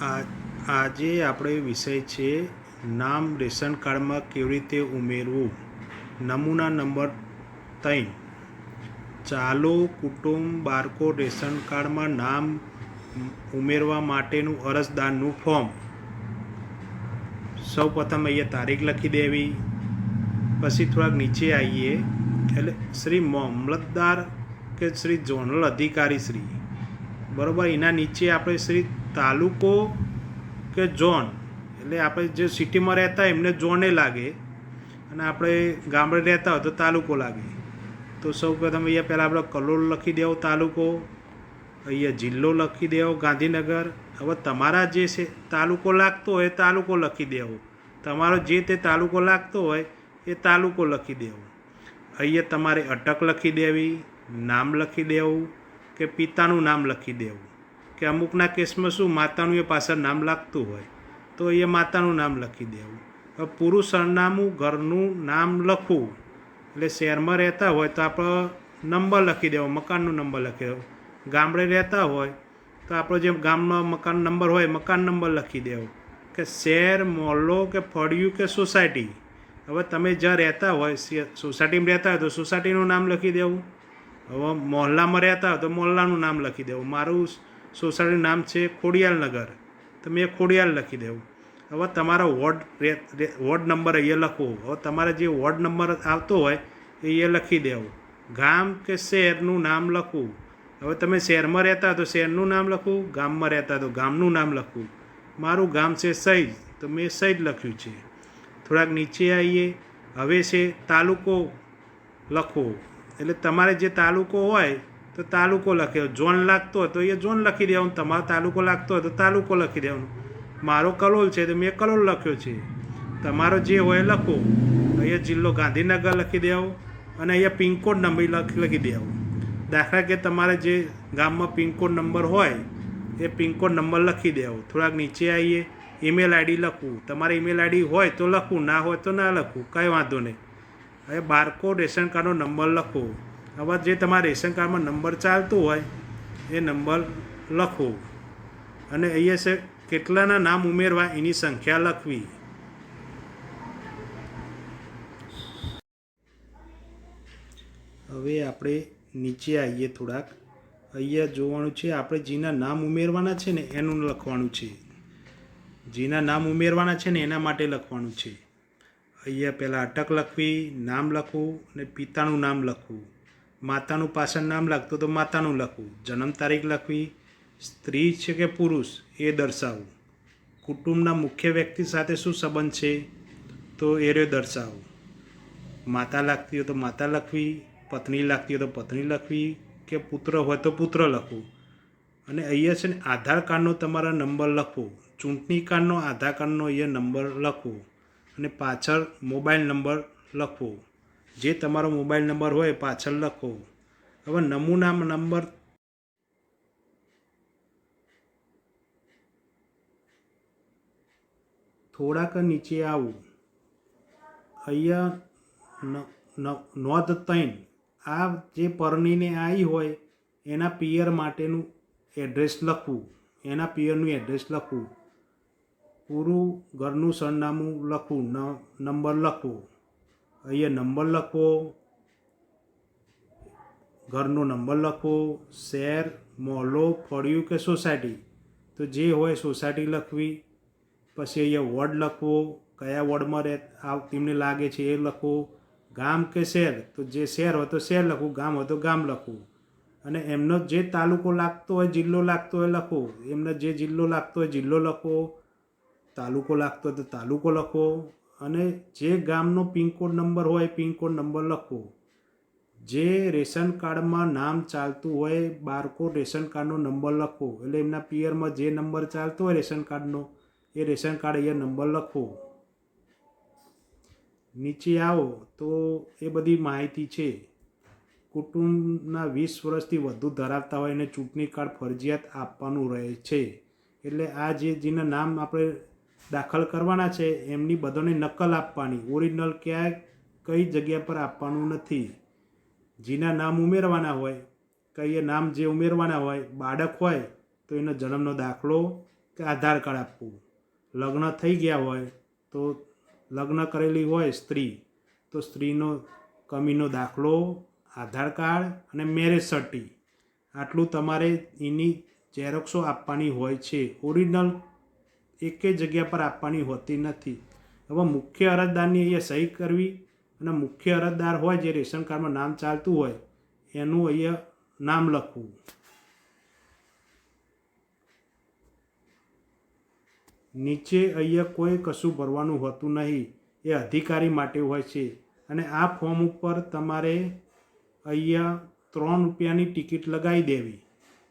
આજે આપણે વિષય છે નામ રેશન કાર્ડમાં કેવી રીતે ઉમેરવું? નમૂના નંબર ત્રણ. ચાલો કુટુંબ બાળકો રેશન કાર્ડમાં નામ ઉમેરવા માટેનું અરજદારનું ફોર્મ. સૌ પ્રથમ અહીંયા તારીખ લખી દેવી. પછી થોડાક નીચે આવીએ. એટલે શ્રી મામલતદાર કે શ્રી ઝોનલ અધિકારી શ્રી. બરાબર, એના નીચે આપણે શ્રી તાલુકો કે ઝોન, એટલે આપણે જે સિટીમાં રહેતા એમને ઝોને લાગે અને આપણે ગામડે રહેતા હોય તો તાલુકો લાગે. તો સૌ પ્રથમ અહીંયા પહેલાં આપણે કલોલ લખી દેવો તાલુકો, અહીંયા જિલ્લો લખી દેવો, ગાંધીનગર. હવે તમારા જે છે તાલુકો લાગતો હોય તાલુકો લખી દેવો. તમારો જે તે તાલુકો લાગતો હોય એ તાલુકો લખી દેવો. અહીંયા તમારે અટક લખી દેવી, નામ લખી દેવું કે પિતાનું નામ લખી દેવું. કે અમુકના કેસમાં શું માતાનું એ પાછળ નામ લાગતું હોય, તો એ માતાનું નામ લખી દેવું. હવે પૂરું સરનામું ઘરનું નામ લખવું, એટલે શહેરમાં રહેતા હોય તો આપણો નંબર લખી દેવો, મકાનનો નંબર લખી દેવો. ગામડે રહેતા હોય તો આપણો જે ગામનો મકાન નંબર હોય, મકાન નંબર લખી દેવો. કે શહેર, મોહલ્લો કે ફળિયું કે સોસાયટી. હવે તમે જ્યાં રહેતા હોય સોસાયટીમાં રહેતા હોય તો સોસાયટીનું નામ લખી દેવું. હવે મોહલ્લામાં રહેતા હોય તો મોહલ્લાનું નામ લખી દેવું. મારું સોસાયટીનું નામ છે ખોડિયાલનગર તમે એ ખોડિયાલ લખી દેવું. હવે તમારો વોર્ડ વોર્ડ નંબર અહીંયા લખવો. હવે તમારે જે વોર્ડ નંબર આવતો હોય એ અહીંયા લખી દેવું. ગામ કે શહેરનું નામ લખવું. હવે તમે શહેરમાં રહેતા તો શહેરનું નામ લખવું, ગામમાં રહેતા તો ગામનું નામ લખવું. મારું ગામ છે સૈજ તો મેં સૈજ લખ્યું છે. થોડાક નીચે આવીએ. હવે છે તાલુકો લખવો. એટલે તમારે જે તાલુકો હોય તો તાલુકો લખ્યો ઝોન લાગતો હોય તો એ ઝોન લખી દેવાનું, તમારો તાલુકો લાગતો હોય તો તાલુકો લખી દેવાનું. મારો કલોલ છે તો મેં કલોલ લખ્યો છે. તમારો જે હોય લખો. અહીંયા જિલ્લો ગાંધીનગર લખી દેવો અને અહીંયા પિનકોડ નંબર લખી લખી દેવો. દાખલા કે તમારે જે ગામમાં પિનકોડ નંબર હોય, એ પિનકોડ નંબર લખી દેવો. થોડાક નીચે આવીએ ઈમેલ આઈડી લખવું. તમારે ઈમેલ આઈડી હોય તો લખવું, ના હોય તો ના લખવું. કાંઈ વાંધો નહીં. હવે બારકોડ રેશન કાર્ડનો નંબર લખો. હવે જે તમારા રેશન કાર્ડમાં નંબર ચાલતો હોય, એ નંબર લખો. અને અહીંયા કેટલાના નામ ઉમેરવા એની સંખ્યા લખવી. હવે આપણે નીચે આવીએ થોડાક. અહીંયા જોવાનું છે, આપણે જેના નામ ઉમેરવાના છે ને, એનું લખવાનું છે. જેના નામ ઉમેરવાના છે ને, એના માટે લખવાનું છે. અહીંયા પહેલાં અટક લખવી, નામ લખવું અને પિતાનું નામ લખવું. માતાનું પાછળ નામ લાગતું તો માતાનું લખવું. જન્મ તારીખ લખવી. સ્ત્રી છે કે પુરુષ, એ દર્શાવવું કુટુંબના મુખ્ય વ્યક્તિ સાથે શું સંબંધ છે? તો એ રહ્યો દર્શાવવું માતા લાગતી હોય તો માતા લખવી. પત્ની લાગતી હોય તો પત્ની લખવી. કે પુત્ર હોય તો પુત્ર લખવું. અને અહીંયા છે ને આધાર કાર્ડનો તમારા નંબર લખવો. ચૂંટણી કાર્ડનો આધાર કાર્ડનો અહીંયા નંબર લખવો. અને પાછળ મોબાઈલ નંબર લખવો. જે તમારો મોબાઈલ નંબર હોય પાછળ લખો. હવે નમૂના નંબર થોડાક નીચે આવું. અહીંયા નોંધ તૈન આ જે પરણીને આવી હોય, એના પિયર માટેનું એડ્રેસ લખવું. એના પિયરનું એડ્રેસ લખવું. પૂરું ઘરનું સરનામું લખવું. ન, નંબર લખવો. અહીંયા નંબર લખવો ઘરનો નંબર લખવો શહેર મોહલ્લો, ફળિયું કે સોસાયટી? તો જે હોય સોસાયટી લખવી. પછી અહીંયા વોર્ડ લખવો. કયા વોર્ડમાં રહે, આ તેમને લાગે છે એ લખવો ગામ કે શહેર? તો જે શહેર હોય તો શહેર લખવું ગામ હોય તો ગામ લખવું અને એમનો જે તાલુકો લાગતો હોય, જિલ્લો લાગતો હોય, લખો. એમને જે જિલ્લો લાગતો હોય, જિલ્લો લખો. તાલુકો લાગતો હોય તો તાલુકો લખવો અને જે ગામનો પિનકોડ નંબર હોય પિનકોડ નંબર લખવો. જે રેશન કાર્ડમાં નામ ચાલતું હોય, બારકોડ રેશન કાર્ડનો નંબર લખવો. એટલે એમના પિયરમાં જે નંબર ચાલતો હોય રેશન કાર્ડનો, એ રેશન કાર્ડ અહીંયા નંબર લખવો. નીચે આવો તો એ બધી માહિતી છે. કુટુંબના વીસ વર્ષથી વધુ ધરાવતા હોય એને ચૂંટણી કાર્ડ ફરજિયાત આપવાનું રહે છે. એટલે આ જે, જેના નામ આપણે દાખલ કરવાના છે, એમની બધાને નકલ આપવાની. ઓરિજિનલ ક્યાંય કઈ જગ્યા પર આપવાનું નથી. જેના નામ ઉમેરવાના હોય કઈ નામ જે ઉમેરવાના હોય, બાળક હોય, તો એનો જન્મનો દાખલો કે આધાર કાર્ડ આપવું. લગ્ન થઈ ગયા હોય, તો લગ્ન કરેલી હોય સ્ત્રી, તો સ્ત્રીનો કમીનો દાખલો, આધાર કાર્ડ અને મેરેજ સર્ટી આટલું તમારે એની ઝેરોક્ષો આપવાની હોય છે. ઓરિજિનલ એકે જગ્યા પર આપવાની હોતી નથી. હવે મુખ્ય અરજદારની અહીંયા સહી કરવી અને મુખ્ય અરજદાર હોય જે રેશન કાર્ડમાં નામ ચાલતું હોય, એનું અહીંયા નામ લખવું. નીચે અહીંયા કોઈ કશું ભરવાનું હોતું નહીં. એ અધિકારી માટે હોય છે. અને આ ફોર્મ ઉપર તમારે અહીંયા ત્રણ રૂપિયાની ટિકિટ લગાવી દેવી.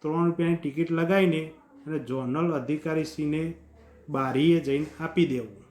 ત્રણ રૂપિયાની ટિકિટ લગાવીને અને ઝોનલ અધિકારીશ્રીને બારીએ જઈને આપી દેવું